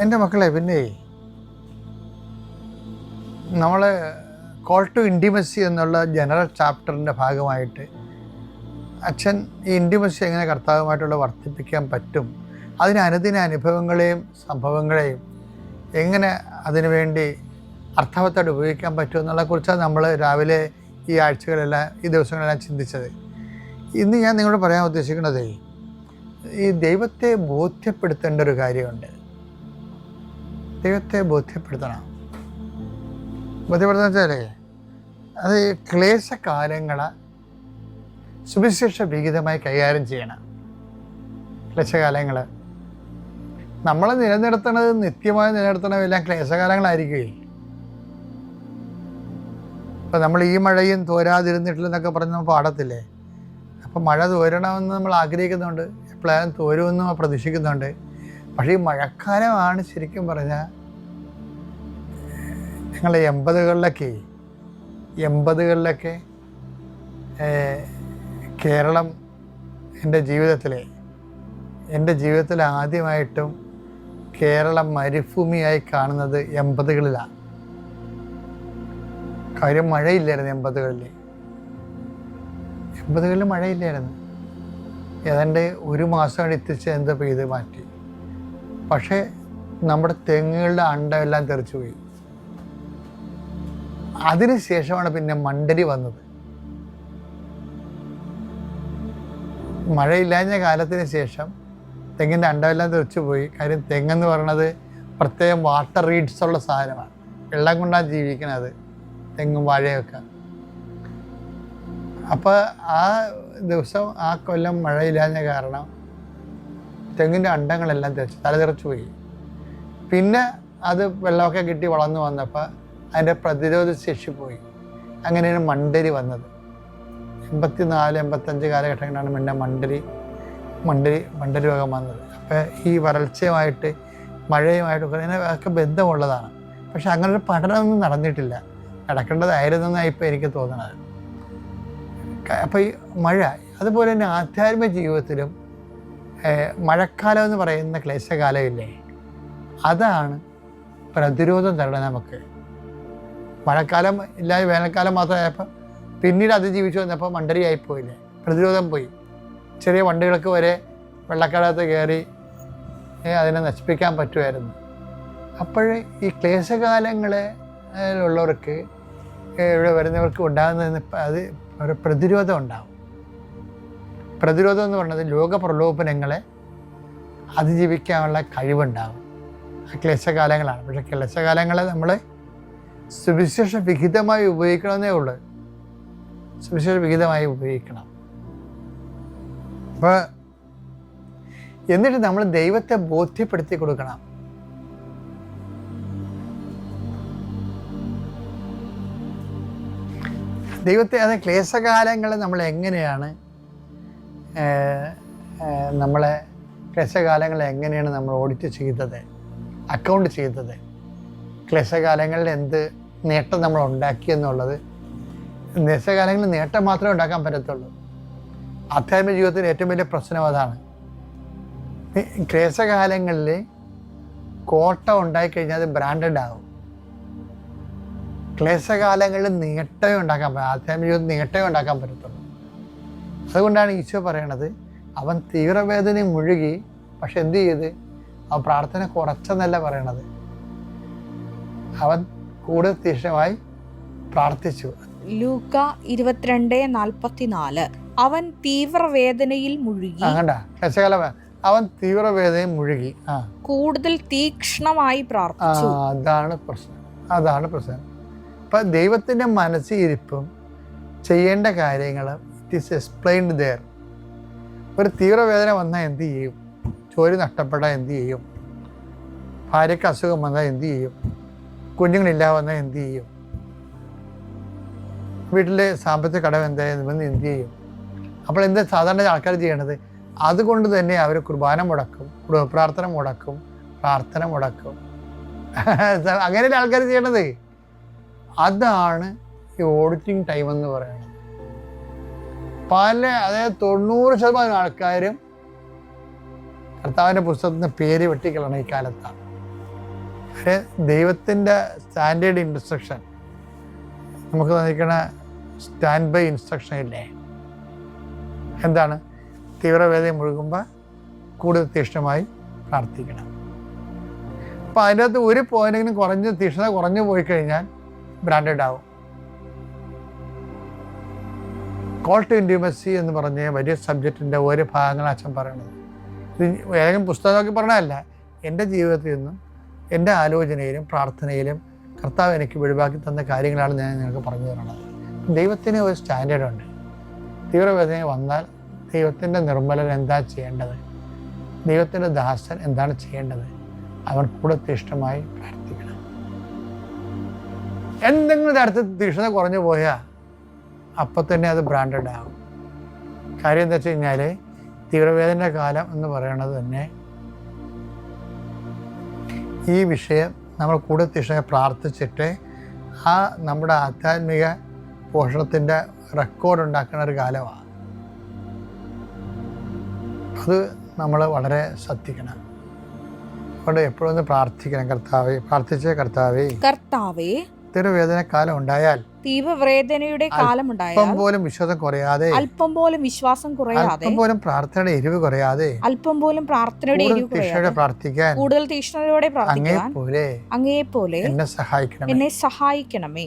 എന്റെ മക്കളെ പിന്നെ നമ്മൾ കോൾ ടു ഇന്റിമസി എന്നുള്ള ജനറൽ ചാപ്റ്ററിന്റെ ഭാഗമായിട്ട് അച്ഛൻ ഈ ഇന്റിമസി എങ്ങനെ കർത്താവുമായിട്ടുള്ള വർദ്ധിപ്പിക്കാൻ പറ്റും അതിന് അനുദിന അനുഭവങ്ങളെയും സംഭവങ്ങളെയും എങ്ങനെ അതിനുവേണ്ടി അർത്ഥവത്തോടെ ഉപയോഗിക്കാൻ പറ്റും എന്നുള്ളതിനെക്കുറിച്ചാണ് നമ്മൾ രാവിലെ ഈ ആഴ്ചകളെല്ലാം ഈ ദിവസങ്ങളെല്ലാം ചിന്തിച്ചത്. ഇന്ന് ഞാൻ നിങ്ങളോട് പറയാൻ ഉദ്ദേശിക്കുന്നത് ഈ ദൈവത്തെ ബോധ്യപ്പെടുത്തേണ്ട ഒരു കാര്യമുണ്ട്. ദൈവത്തെ ബോധ്യപ്പെടുത്തണം. ബോധ്യപ്പെടുത്തുന്ന വെച്ചാലേ അത് ക്ലേശകാലങ്ങൾ സുവിശേഷ വിഹിതമായി കൈകാര്യം ചെയ്യണം. ക്ലേശകാലങ്ങൾ നമ്മൾ നിലനിർത്തണത് നിത്യമായി നിലനിർത്തണമെല്ലാം ക്ലേശകാലങ്ങളായിരിക്കുകയും ഇപ്പം നമ്മൾ ഈ മഴയും തോരാതിരുന്നിട്ടില്ലെന്നൊക്കെ പറഞ്ഞ് നമ്മൾ പാടത്തില്ലേ? അപ്പം മഴ തോരണമെന്ന് നമ്മൾ ആഗ്രഹിക്കുന്നുണ്ട്. എപ്പോഴായാലും തോരുമെന്ന് പ്രതീക്ഷിക്കുന്നുണ്ട്. പക്ഷേ ഈ മഴക്കാലമാണ് ശരിക്കും പറഞ്ഞാൽ ഞങ്ങൾ എൺപതുകളിലൊക്കെ എൺപതുകളിലൊക്കെ കേരളം എന്റെ ജീവിതത്തിലെ എന്റെ ജീവിതത്തിൽ ആദ്യമായിട്ടും കേരളം മരുഭൂമിയായി കാണുന്നത് എൺപതുകളിലാണ് കാര്യം മഴയില്ലായിരുന്നു എൺപതുകളിൽ എൺപതുകളിൽ മഴയില്ലായിരുന്നു. ഏതാണ്ട് ഒരു മാസം എത്തിച്ച് എന്താ പെയ്ത് മാറ്റി. പക്ഷേ നമ്മുടെ തെങ്ങുകളുടെ അണ്ടമെല്ലാം തെറിച്ചു പോയി. അതിനുശേഷമാണ് പിന്നെ മണ്ടരി വന്നത്. മഴയില്ലാഞ്ഞ കാലത്തിന് ശേഷം തെങ്ങിന്റെ അണ്ടമെല്ലാം തെറിച്ചു പോയി. കാര്യം തെങ്ങെന്ന് പറയുന്നത് പ്രത്യേകം വാട്ടർ റീഡ്സ് ഉള്ള സാധനമാണ്. വെള്ളം കൊണ്ടാണ് ജീവിക്കുന്നത് തെങ്ങും വാഴയൊക്കെ. അപ്പോൾ ആ ദിവസം ആ കൊല്ലം മഴയില്ലാഞ്ഞ കാരണം തെങ്ങിന്റെ അണ്ടങ്ങളെല്ലാം തെറിച്ച് തലതെറിച്ചു പോയി. പിന്നെ അത് വെള്ളമൊക്കെ കിട്ടി വളർന്നു വന്നപ്പോൾ അതിന്റെ പ്രതിരോധ ശേഷി പോയി. അങ്ങനെയാണ് മണ്ടരി വന്നത്. എൺപത്തി നാല് എൺപത്തഞ്ച് കാലഘട്ടങ്ങളിലാണ് പിന്നെ മണ്ടരി മണ്ടരി മണ്ടരി രോഗം വന്നത്. അപ്പോൾ ഈ വരൾച്ചയുമായിട്ട് മഴയുമായിട്ടൊക്കെ ഇതിനൊക്കെ ബന്ധമുള്ളതാണ്. പക്ഷെ അങ്ങനെ ഒരു പഠനമൊന്നും നടന്നിട്ടില്ല. നടക്കേണ്ടതായിരുന്നെന്നാണ് ഇപ്പോൾ എനിക്ക് തോന്നുന്നത് അപ്പോൾ ഈ മഴ അതുപോലെ തന്നെ ആധ്യാത്മിക ജീവിതത്തിലും മഴക്കാലം എന്ന് പറയുന്ന ക്ലേശകാലമില്ലേ? അതാണ് പ്രതിരോധം തരണം നമുക്ക്. മഴക്കാലം ഇല്ലാതെ വേനൽക്കാലം മാത്രമായപ്പോൾ പിന്നീട് അതിജീവിച്ചു വന്നപ്പോൾ മണ്ടരിയായിപ്പോയില്ലേ പ്രതിരോധം പോയി. ചെറിയ വണ്ടികൾക്ക് വരെ വെള്ളക്കടത്ത് കയറി അതിനെ നശിപ്പിക്കാൻ പറ്റുമായിരുന്നു. അപ്പോൾ ഈ ക്ലേശകാലങ്ങളിലുള്ളവർക്ക് ഇവിടെ വരുന്നവർക്ക് ഉണ്ടാകുന്നതിന് അത് ഒരു പ്രതിരോധം ഉണ്ടാവും. പ്രതിരോധം എന്ന് പറയുന്നത് ലോകപ്രലോഭനങ്ങളെ അതിജീവിക്കാനുള്ള കഴിവുണ്ടാകും ക്ലേശകാലങ്ങളാണ്. പക്ഷേ ക്ലേശകാലങ്ങളെ നമ്മൾ സുവിശേഷ വിഹിതമായി ഉപയോഗിക്കണമെന്നേ ഉള്ളൂ. സുവിശേഷ വിഹിതമായി ഉപയോഗിക്കണം. അപ്പോൾ എന്നിട്ട് നമ്മൾ ദൈവത്തെ ബോധ്യപ്പെടുത്തി കൊടുക്കണം. ദൈവത്തെ അത് ക്ലേശകാലങ്ങളെ നമ്മൾ എങ്ങനെയാണ് നമ്മളെ ക്ലശകാലങ്ങൾ എങ്ങനെയാണ് നമ്മൾ ഓഡിറ്റ് ചെയ്തത്? അക്കൗണ്ട് ചെയ്തത്? ക്ലേശകാലങ്ങളിൽ എന്ത് നേട്ടം നമ്മൾ ഉണ്ടാക്കി ഉണ്ടാക്കിയെന്നുള്ളത് ക്ലേശകാലങ്ങളിൽ നേട്ടം മാത്രമേ ഉണ്ടാക്കാൻ പറ്റത്തുള്ളൂ. ആധ്യാത്മിക ജീവിതത്തിൽ ഏറ്റവും വലിയ പ്രശ്നം അതാണ്. ക്ലേശകാലങ്ങളിൽ കോട്ട ഉണ്ടായിക്കഴിഞ്ഞാൽ അത് ബ്രാൻഡഡ് ആവും. ക്ലേശകാലങ്ങളിൽ നേട്ടമേ ഉണ്ടാക്കാൻ പറ്റും ആധ്യാത്മിക ജീവിതത്തിൽ നേട്ടമേ ഉണ്ടാക്കാൻ പറ്റത്തുള്ളൂ. അതുകൊണ്ടാണ് ഈശോ പറയണത് അവൻ തീവ്രവേദനയിൽ മുഴുകി പക്ഷെ എന്തു ചെയ്ത്? അവൻ പ്രാർത്ഥന കുറച്ചെന്നല്ല പറയണത്. അവൻ കൂടുതൽ തീക്ഷണമായി പ്രാർത്ഥിച്ചു. ലൂക്ക ഇരുപത്തിരണ്ട് നാൽപ്പത്തിനാല്. അവൻ തീവ്രവേദനയിൽ മുഴുകി. അവൻ തീവ്രവേദനയിൽ മുഴുകി. കൂടുതൽ തീക്ഷ്ണമായി പ്രാർത്ഥിച്ചു. അതാണ് പ്രശ്നം. അതാണ് പ്രശ്നം. ഇപ്പൊ ദൈവത്തിന്റെ മനസ്സിരിപ്പും ചെയ്യേണ്ട കാര്യങ്ങൾ ഇറ്റ് ഈസ് എക്സ്പ്ലെയിൻഡ് ദെയർ ഒരു തീവ്രവേദന വന്നാൽ എന്ത് ചെയ്യും? ജോലി നഷ്ടപ്പെട്ടാൽ എന്ത് ചെയ്യും? ഭാര്യയ്ക്ക് അസുഖം വന്നാൽ എന്ത് ചെയ്യും? കുഞ്ഞുങ്ങളില്ല വന്നാൽ എന്ത് ചെയ്യും? വീട്ടിലെ സാമ്പത്തിക കടം എന്തായാലും വന്ന് എന്ത് ചെയ്യും? അപ്പോൾ എന്താ സാധാരണ ആൾക്കാർ ചെയ്യണത് അതുകൊണ്ട് തന്നെ അവർ കുർബാന മുടക്കും പ്രാർത്ഥന മുടക്കും പ്രാർത്ഥന മുടക്കും. അങ്ങനെയല്ല ആൾക്കാർ ചെയ്യണത് അതാണ് ഈ ഓഡിറ്റിംഗ് ടൈം എന്ന് പറയുന്നത്. പല അതായത് തൊണ്ണൂറ് ശതമാനം ആൾക്കാരും കർത്താവിന്റെ പുസ്തകത്തിന് പേര് വെട്ടിക്കളണം ഈ കാലത്താണ്. പക്ഷേ ദൈവത്തിന്റെ സ്റ്റാൻഡേർഡ് ഇൻസ്ട്രക്ഷൻ നമുക്ക് തന്നിരിക്കണ സ്റ്റാൻഡ് ബൈ ഇൻസ്ട്രക്ഷൻ ഇല്ലേ? എന്താണ്? തീവ്രവേദന മുഴുകുമ്പോൾ കൂടുതൽ തീക്ഷ്ണമായി പ്രാർത്ഥിക്കണം. അപ്പോൾ അതിന്റെ അകത്ത് ഒരു പോയിന്റെങ്കിലും കുറഞ്ഞ് തീക്ഷ്ണത കുറഞ്ഞു പോയി കഴിഞ്ഞാൽ ബ്രാൻഡഡ് ആവും. കോൾ ടു ഇന്റിമസി എന്ന് പറഞ്ഞ വലിയ സബ്ജക്റ്റിന്റെ ഓരോ ഭാഗങ്ങൾ അച്ഛൻ പറയണത്. ഇത് ഏതെങ്കിലും പുസ്തകം നോക്കി പറഞ്ഞതല്ല. എന്റെ ജീവിതത്തിൽ നിന്നും എന്റെ ആലോചനയിലും പ്രാർത്ഥനയിലും കർത്താവ് എനിക്ക് ഒഴിവാക്കി തന്ന കാര്യങ്ങളാണ് ഞാൻ നിങ്ങൾക്ക് പറഞ്ഞു തരുന്നത് ദൈവത്തിന് ഒരു സ്റ്റാൻഡേർഡ് ഉണ്ട്. തീവ്രവേദന വന്നാൽ ദൈവത്തിന്റെ നിർമ്മലൻ എന്താ ചെയ്യേണ്ടത്? ദൈവത്തിന്റെ ദാസൻ എന്താണ് ചെയ്യേണ്ടത്? അവൻ കൂടെ തീഷ്ണമായി പ്രാർത്ഥിക്കണം. എന്തെങ്കിലും തരത്തിൽ തീഷ്ണത കുറഞ്ഞു പോയാൽ അപ്പം തന്നെ അത് ബ്രാൻഡഡ് ആകും. കാര്യം എന്താ വെച്ച് കഴിഞ്ഞാൽ തീവ്രവേദന കാലം എന്ന് പറയണത് തന്നെ ഈ വിഷയം നമ്മൾ കൂടുതൽ തീക്ഷ്ണമായി പ്രാർത്ഥിച്ചിട്ട് ആ നമ്മുടെ ആധ്യാത്മിക പോഷണത്തിന്റെ റെക്കോർഡ് ഉണ്ടാക്കുന്ന ഒരു കാലമാണ് അത് നമ്മൾ വളരെ ശ്രദ്ധിക്കണം. അതുകൊണ്ട് എപ്പോഴും പ്രാർത്ഥിക്കണം കർത്താവേ പ്രാർത്ഥിച്ചേ കർത്താവേ. കർത്താവേ തീവ്രവേദന കാലം ഉണ്ടായാൽ തീവ്രവേദനയുടെ അല്പം കാലമുണ്ടായാൽ പോലും വിശ്വാസം കുറയാതെ അല്പം പോലും വിശ്വാസം കുറയാതെ അല്പം പോലും പ്രാർത്ഥനയുടെ എരിവ് കുറയാതെ അല്പം പോലും പ്രാർത്ഥനയുടെ കൂടുതൽ എരിവ് കുറയാതെ പ്രാർത്ഥിക്കാൻ കൂടുതൽ തീക്ഷ്ണതയോടെ അങ്ങേ പ്രാർത്ഥിക്കാൻ പോലെ അങ്ങയെ പോലെ എന്നെ സഹായിക്കണം എന്നെ സഹായിക്കണമേ.